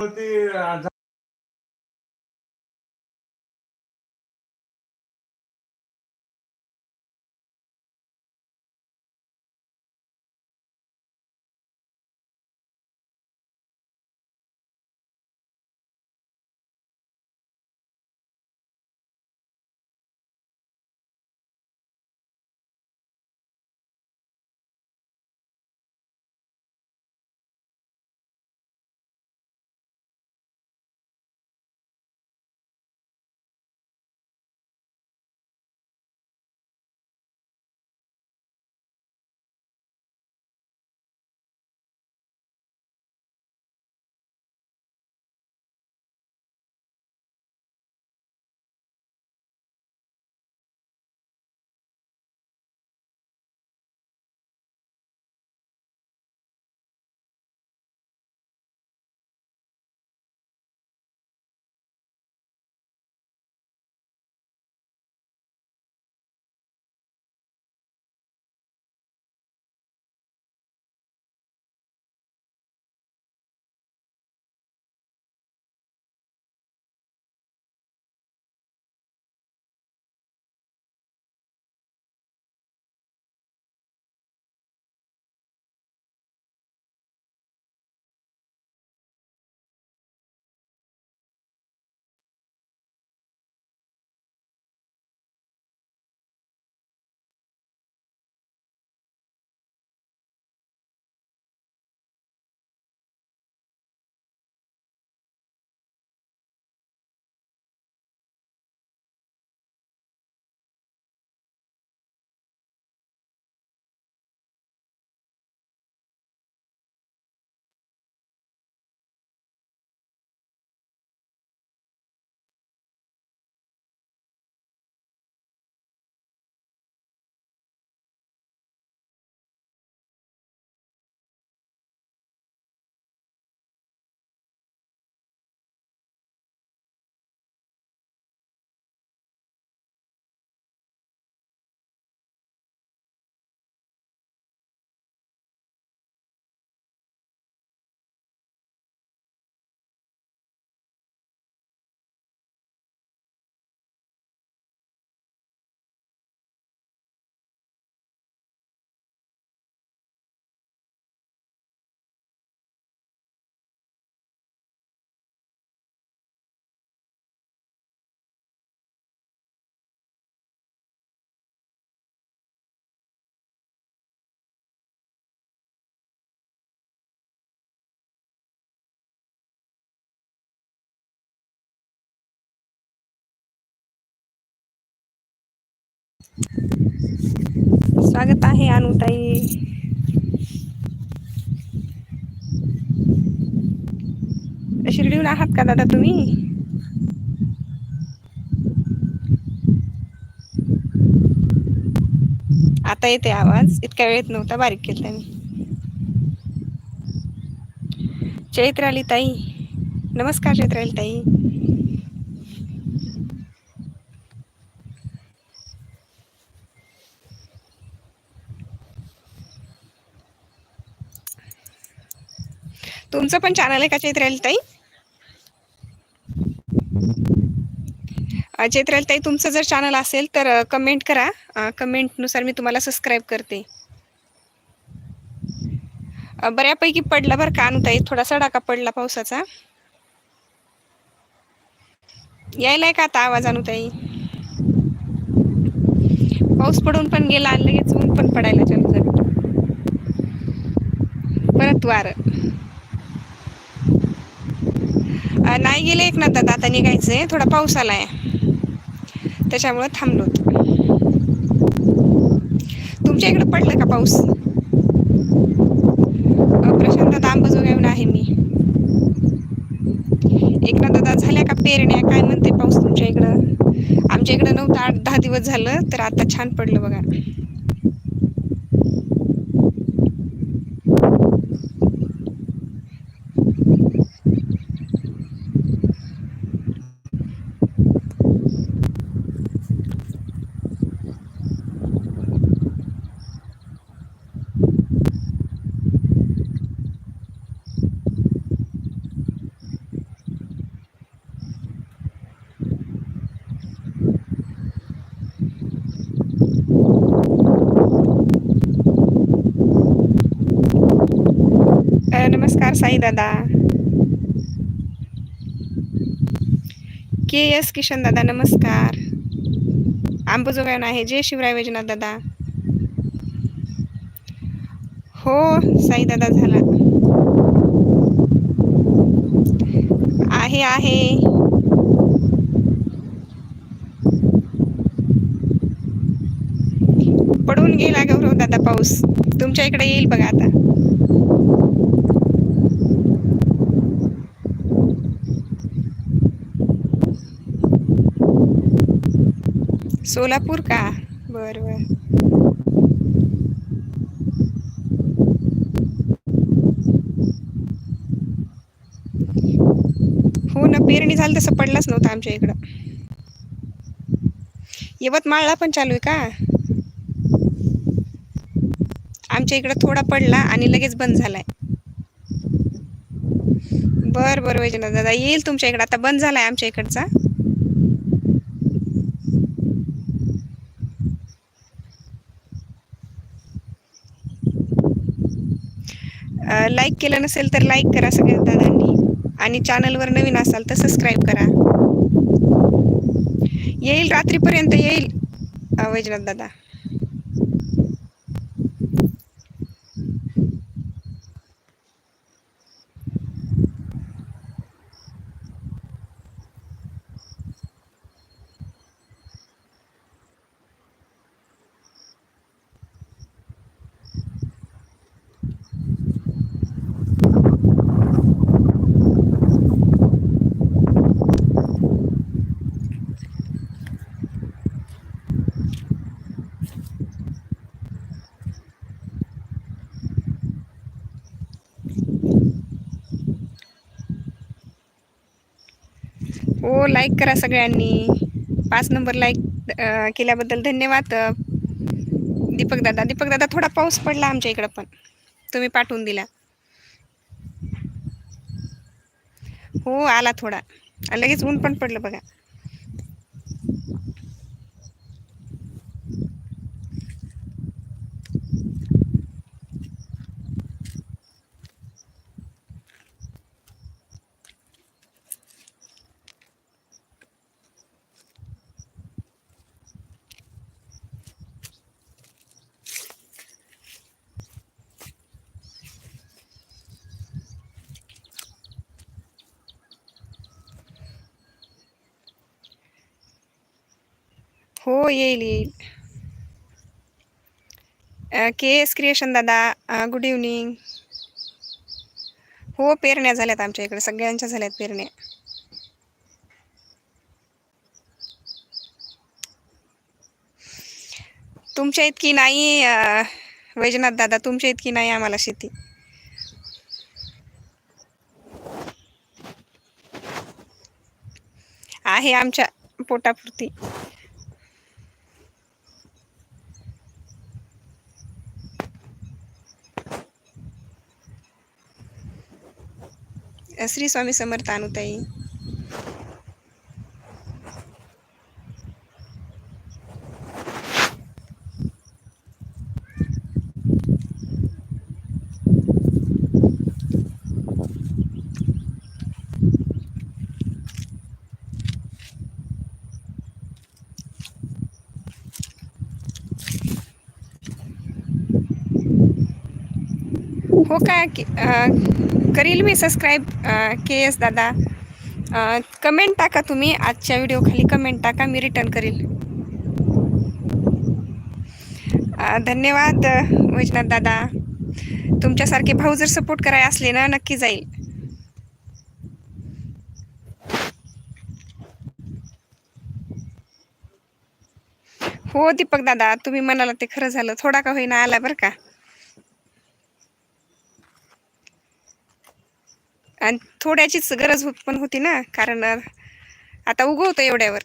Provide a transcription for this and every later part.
त्याच्यामुळे ते स्वागत आहे अनुताई. शिर्डीहून आहात का दादा तुम्ही? आता येते आवाज. इतक्या वेळेत नव्हता बारीक केला मी. चैत्राली ताई. नमस्कार चैत्राली ताई. तुमचं पण चॅनल आहे का चैत्राली ताई? ताई तुमचं जर चॅनल असेल तर कमेंट करा. कमेंटनुसार मी तुम्हाला सबस्क्राईब करते. बऱ्यापैकी पडला बरं का अनुताई थोडासा डाका पडला पावसाचा. यायलाय का आता आवाज अनुताई पाऊस पडून पण गेला आणि लगेच ऊन पण पडायला चालू झालं. परत वार. नाही गेले एक ना दादा आता निघायचंय. थोडा पाऊस आलाय. त्याच्यामुळं थांबलो तुमच्या इकडे पडलं का पाऊस? अ, प्रशांत दादा अंबाजोगाईहून आहे मी. एक ना दादा झाल्या का पेरण्या? काय म्हणते पाऊस तुमच्या इकडं? आमच्या इकडं नव्हतं आठ दहा दिवस झालं तर आता छान पडलं बघा. साई दादा के एस किशन दादा नमस्कार. आंबोजोगाईन आहे. जय शिवराय वैजनाथ दादा. हो साई दादा झाला. आहे आहे. पडून गेला गौरव दादा पाऊस. तुमच्या इकडे येईल बघा आता. सोलापूर का बर बर. हो ना पेरणी झाली तसं पडलाच नव्हता आमच्या इकडं. यवतमाळला पण चालू आहे का? आमच्या इकडं थोडा पडला आणि लगेच बंद झालाय. बर बर वैजनाथ दादा येईल तुमच्या इकडं. आता बंद झालाय आमच्या इकडचा. लाईक केलं नसेल तर लाईक करा सगळ्या दादांनी. आणि चॅनलवर नवीन असाल तर सबस्क्राईब करा. येईल रात्रीपर्यंत येईल वैजनाथ दादा. हो लाईक करा सगळ्यांनी. पाच नंबर लाईक केल्याबद्दल धन्यवाद. दीपक दादा दीपक दादा थोडा पाऊस पडला आमच्या इकडं पण. तुम्ही पाठवून दिला. हो आला थोडा. लगेच ऊन पण पडलं बघा. हो येईल येईल. के एस क्रिएशन दादा गुड इव्हनिंग. हो पेरण्या झाल्यात आमच्या इकडे सगळ्यांच्या झाल्यात पेरण्या. तुमच्या इतकी नाही वैजनाथ दादा तुमच्या इतकी नाही आम्हाला शेती. आहे आमच्या पोटापुरती. શ્રી સ્વામી સમર્થાનું થઈ हो का? करील मी सबस्क्राईब के एस दादा. कमेंट टाका तुम्ही. आजच्या व्हिडिओ खाली कमेंट टाका. मी रिटर्न करील. धन्यवाद वैजनाथ दादा. तुमच्यासारखे भाऊ जर सपोर्ट कराय असले ना नक्की जाईल. हो दीपक दादा. तुम्ही म्हणाला ते खरं झालं. थोडा का होईना आला बरं का? आणि थोड्याचीच गरज होत पण होती ना कारण आता उगवतं एवढ्यावर.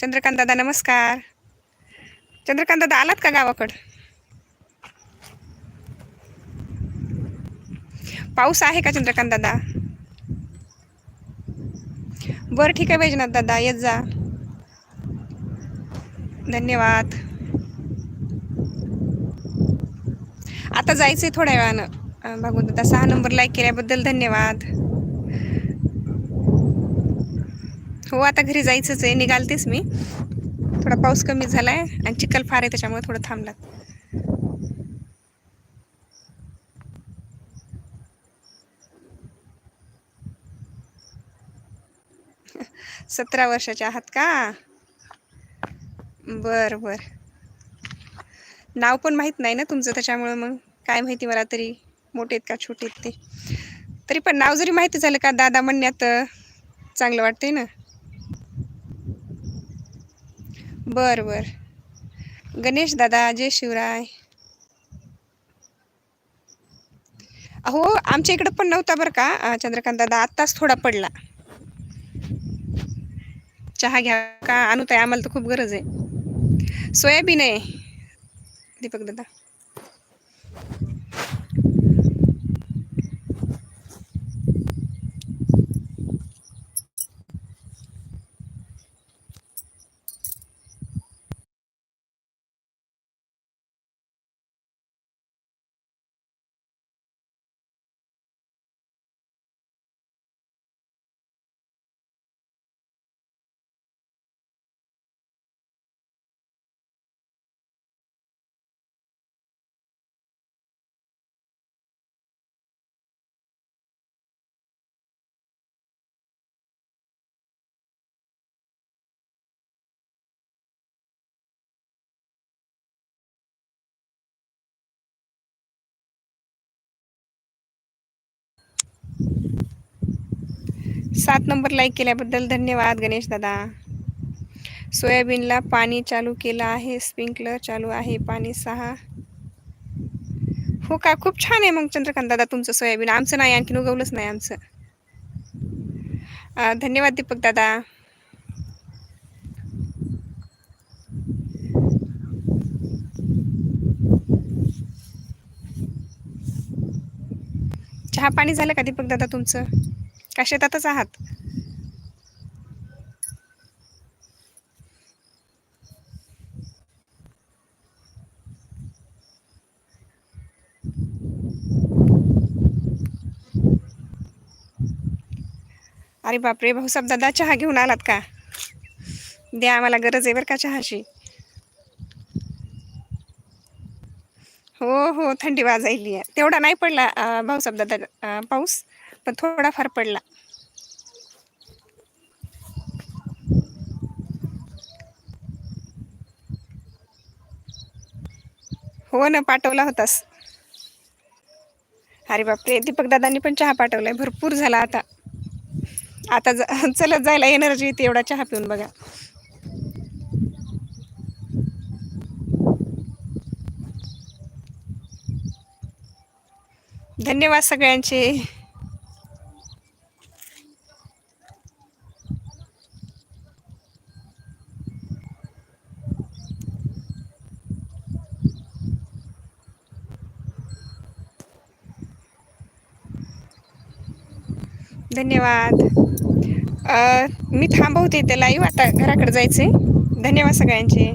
चंद्रकांत दादा नमस्कार. चंद्रकांत दादा आलात का गावाकडं? पाऊस आहे का चंद्रकांत दादा? बरं ठीक आहे वैजनाथ दादा येत जा. धन्यवाद. आता जायचंय थोड्या वेळानं. बघू दादा सहा नंबर लाईक केल्याबद्दल धन्यवाद. हो आता घरी जायचंच आहे. निघालतेच मी. थोडा पाऊस कमी झाला आहे आणि चिखल फार आहे त्याच्यामुळे थोडं थांबलात सतरा वर्षाचे आहात का? बर बर. नाव पण माहीत नाही ना तुमचं त्याच्यामुळं मग? काय माहिती मला तरी? मोठे आहेत का छोटे आहेत ते? तरी पण नाव जरी माहिती झालं का दादा म्हणण्यात चांगलं वाटतंय ना? बर बर. गणेश दादा जय शिवराय. अहो आमच्या इकडं पण नव्हता बरं का चंद्रकांत दादा. आत्ताच थोडा पडला. चहा घ्या का? आणू ताई आम्हाला तर खूप गरज आहे. सोयाबीन आहे. दीपक दादा. सात नंबर लाईक केल्याबद्दल धन्यवाद गणेश दादा. सोयाबीनला पाणी चालू केलं आहे स्प्रिंकलर चालू आहे पाणी सहा. हो का खूप छान आहे मग चंद्रकांत दादा तुमचं सोयाबीन. आमचं नाही आणखीन उगवलंच नाही आमचं. धन्यवाद दीपक दादा. चहा पाणी झालं का दीपक दादा तुमचं? का शेतातच आहात? अरे बापरे भाऊसाहेब दादा चहा घेऊन आलात का? द्या आम्हाला गरज आहे बरं का चहाची. हो हो थंडी वाजायली आहे. तेवढा नाही पडला भाऊ भाऊसाहेब दादा पाऊस पण थोडाफार पडला. हो ना पाठवला होतास. अरे बापरे दीपक दादांनी पण चहा पाठवलाय भरपूर झाला आता. आता ज चलत जायला एनर्जी येते एवढा चहा पिऊन बघा. धन्यवाद सगळ्यांचे. धन्यवाद. मी थांबवते ते लाईव्ह आता घराकडे जायचे धन्यवाद सगळ्यांचे.